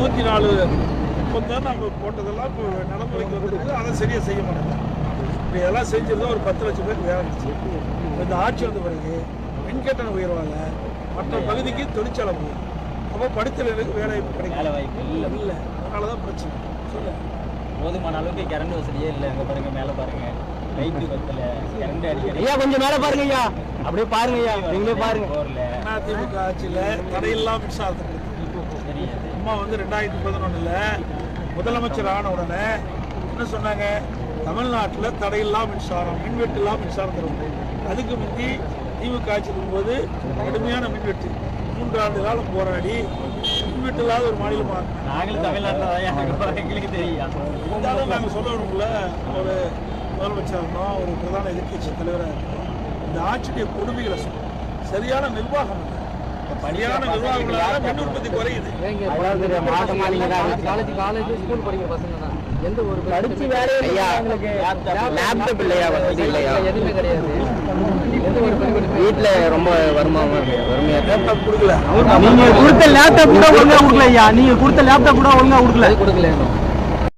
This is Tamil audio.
நாலு ஒப்பந்தம் நம்ம போட்டதெல்லாம் இப்போ நடைமுறைக்கு வந்துருக்கு. அதை சரியாக செய்ய மாட்டாங்க. இப்போ இதெல்லாம் செஞ்சிருந்தா ஒரு பத்து லட்சம் பேருக்கு வேலை இருந்துச்சு இந்த ஆட்சி வந்த பிறகு மின்கட்டண உயர்வால மற்ற பகுதிக்கு தொழிற்சாலை போகும் அப்போ படித்தவர்களுக்கு வேலை வாய்ப்பு கிடைக்கும். வாய்ப்பு இல்லை. இல்லை. அதனால தான் பிரச்சனை. சொல்லு போதுமான அளவுக்கு கரண்ட் வசதியே இல்லை. அங்கே பாருங்க மேலே பாருங்க. லைட்டு பத்தல. கரண்ட் அடிக்கடி. ஐயா கொஞ்சம் மேல பாருங்க ஐயா. அப்படியே பாருங்க ஐயா. நீங்களே பாருங்க. போர்ல அதிமுக ஆட்சியில் தடையில்லா மின்சாரத்தை தெரியாது அம்மா வந்து ரெண்டாயிரத்தி பதினொன்றில் முதலமைச்சர் ஆன உடனே என்ன சொன்னாங்க? தமிழ்நாட்டில் தடையில்லா மின்சாரம் மின்வெட்டில்லா மின்சாரம் தரும் அதுக்கு முந்தி திமுக ஆட்சி இருக்கும்போது கடுமையான மின்வெட்டு. மூன்று ஆண்டு காலம் போராடி மின்வெட்டு இல்லாத ஒரு மாநிலமாக நாங்களும் தமிழ்நாட்டில். எங்களுக்கு தெரியும் இருந்தாலும் நாங்கள் சொல்லணும்ல ஒரு முதலமைச்சர் இருந்தோம் ஒரு பிரதான எதிர்க்கட்சி தலைவராக இந்த ஆட்சியுடைய கொடுமைகளை சொல்றோம் சரியான நிர்வாகம் இல்லை. சரியான நிர்வாகங்களால மின் உற்பத்தி குறையுது. அதாவது மாத மாளிகை காலேஜ் காலேஜ் ஸ்கூல் படிக்கிற பசங்க தான். எந்த ஒரு படிச்சு வேலையே லேப்டாப் இல்லையா வசதி இல்லையா? எதுவுமே கிடையாது. எந்த ஒரு படிப்பு வீட்டுல ரொம்ப வருமானமா இருக்கு வறுமையா இருக்கு. லேப்டாப் கொடுக்கல. நீங்க கொடுத்த லேப்டாப் கூட ஒழுங்கா கொடுக்கல ஐயா. நீங்க கொடுத்த லேப்டாப் கூட ஒழுங்கா கொடுக்கல. கொடுக்கல